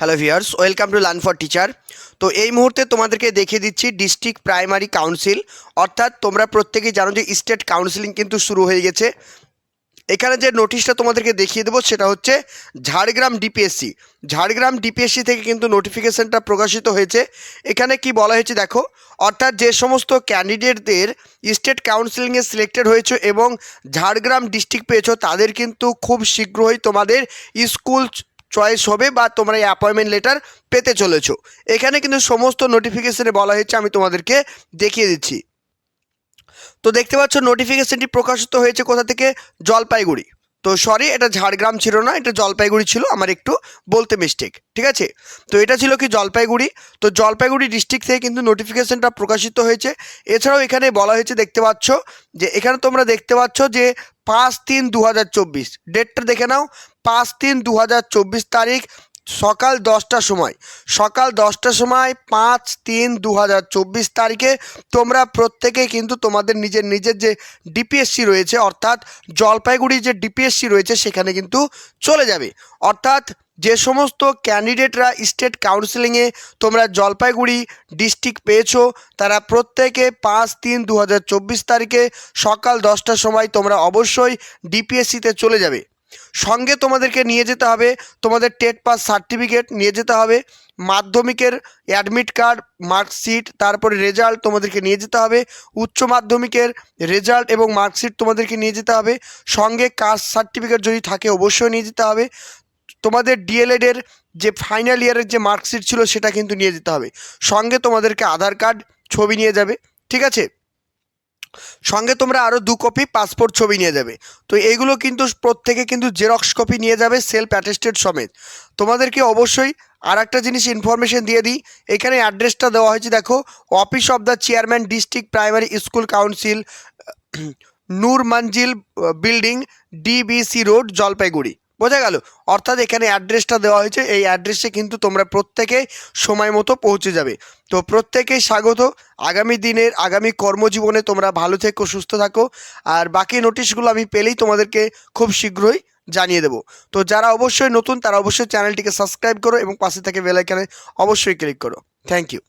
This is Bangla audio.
Hello viewers welcome to learn for teacher তো এই মুহূর্তে তোমাদেরকে দেখিয়ে দিচ্ছি ডিস্ট্রিক্ট প্রাইমারি কাউন্সিল অর্থাৎ তোমরা প্রত্যেকেই জানো যে স্টেট কাউন্সিলিং কিন্তু শুরু হয়ে গেছে। এখানে যে নোটিশটা তোমাদেরকে দেখিয়ে দেবো সেটা হচ্ছে ঝাড়গ্রাম ডিপিএসসি ঝাড়গ্রাম ডিপিএসসি থেকে কিন্তু নোটিফিকেশনটা প্রকাশিত হয়েছে। এখানে কি বলা হয়েছে দেখো, অর্থাৎ যে সমস্ত ক্যান্ডিডেটদের স্টেট কাউন্সিলিংয়ে সিলেক্টেড হয়েছে এবং ঝাড়গ্রাম ডিস্ট্রিক্ট পেয়েছ, তাদের কিন্তু খুব শীঘ্রই তোমাদের স্কুল চয়েস হবে বা তোমরা এই অ্যাপয়েন্টমেন্ট লেটার পেতে চলেছো। এখানে কিন্তু সমস্ত নোটিফিকেশানে বলা হয়েছে, আমি তোমাদেরকে দেখিয়ে দিচ্ছি। তো দেখতে পাচ্ছ নোটিফিকেশানটি প্রকাশিত হয়েছে কোথা থেকে? জলপাইগুড়ি। তো সরি এটা ঝাড়গ্রাম ছিল না, এটা জলপাইগুড়ি ছিল, আমার একটু বলতে মিস্টেক ঠিক আছে? তো এটা ছিল কি জলপাইগুড়ি? তো জলপাইগুড়ি ডিস্ট্রিক্ট থেকে কিন্তু নোটিফিকেশনটা প্রকাশিত হয়েছে। এছাড়াও এখানে বলা হয়েছে, দেখতে পাচ্ছ যে এখানে তোমরা দেখতে পাচ্ছ যে পাঁচ তিন দু ডেটটা দেখে নাও, পাঁচ তিন দু তারিখ সকাল দশটার সময়। সকাল দশটার সময় পাঁচ তিন দু হাজার চব্বিশ তারিখে তোমরা প্রত্যেকে কিন্তু তোমাদের নিজের নিজের যে ডিপিএসসি রয়েছে, অর্থাৎ জলপাইগুড়ি যে ডিপিএসসি রয়েছে, সেখানে কিন্তু চলে যাবে। অর্থাৎ যে সমস্ত ক্যান্ডিডেটরা স্টেট কাউন্সিলিংয়ে তোমরা জলপাইগুড়ি ডিস্ট্রিক্ট পেয়েছ, তারা প্রত্যেকে পাঁচ তিন দু তারিখে সকাল দশটার সময় তোমরা অবশ্যই ডিপিএসসিতে চলে যাবে। সঙ্গে তোমাদেরকে নিয়ে যেতে হবে। তোমাদের টেট পাস সার্টিফিকেট নিয়ে যেতে হবে। মাধ্যমিকের অ্যাডমিট কার্ড, মার্কশিট, তারপরে রেজাল্ট তোমাদেরকে নিয়ে যেতে হবে। উচ্চ মাধ্যমিকের রেজাল্ট এবং মার্কশিট তোমাদেরকে নিয়ে যেতে হবে। সঙ্গে কাস্ট সার্টিফিকেট যদি থাকে অবশ্যই নিয়ে যেতে হবে। তোমাদের ডিএলএডের যে ফাইনাল ইয়ারের যে মার্কশিট ছিল সেটা কিন্তু নিয়ে যেতে হবে। সঙ্গে তোমাদেরকে আধার কার্ড, ছবি নিয়ে যাবে। ঠিক আছে? সঙ্গে তোমরা আরও দু কপি পাসপোর্ট ছবি নিয়ে যাবে। তো এইগুলো কিন্তু প্রত্যেকে কিন্তু জেরক্স কপি নিয়ে যাবে সেলফ অ্যাটেস্টেড সমেত। তোমাদেরকে অবশ্যই আর একটা জিনিস ইনফরমেশন দিয়ে দিই। এখানে অ্যাড্রেসটা দেওয়া হয়েছে, দেখো office of the chairman district primary school council Noor Manzil building DBC road Jalpaiguri. বোঝা গেল। অর্থাৎ এখানে অ্যাড্রেসটা দেওয়া হয়েছে। এই অ্যাড্রেসে কিন্তু তোমরা প্রত্যেকে সময় মতো পৌঁছে যাবে। তো প্রত্যেকেই স্বাগত। আগামী দিনের, আগামী কর্মজীবনে তোমরা ভালো থেকো, সুস্থ থাকো। আর বাকি নোটিশগুলো আমি পেলেই তোমাদেরকে খুব শীঘ্রই জানিয়ে দেবো। তো যারা অবশ্যই নতুন, তারা অবশ্যই চ্যানেলটিকে সাবস্ক্রাইব করো এবং পাশে থেকে বেলাইকানে অবশ্যই ক্লিক করো। Thank you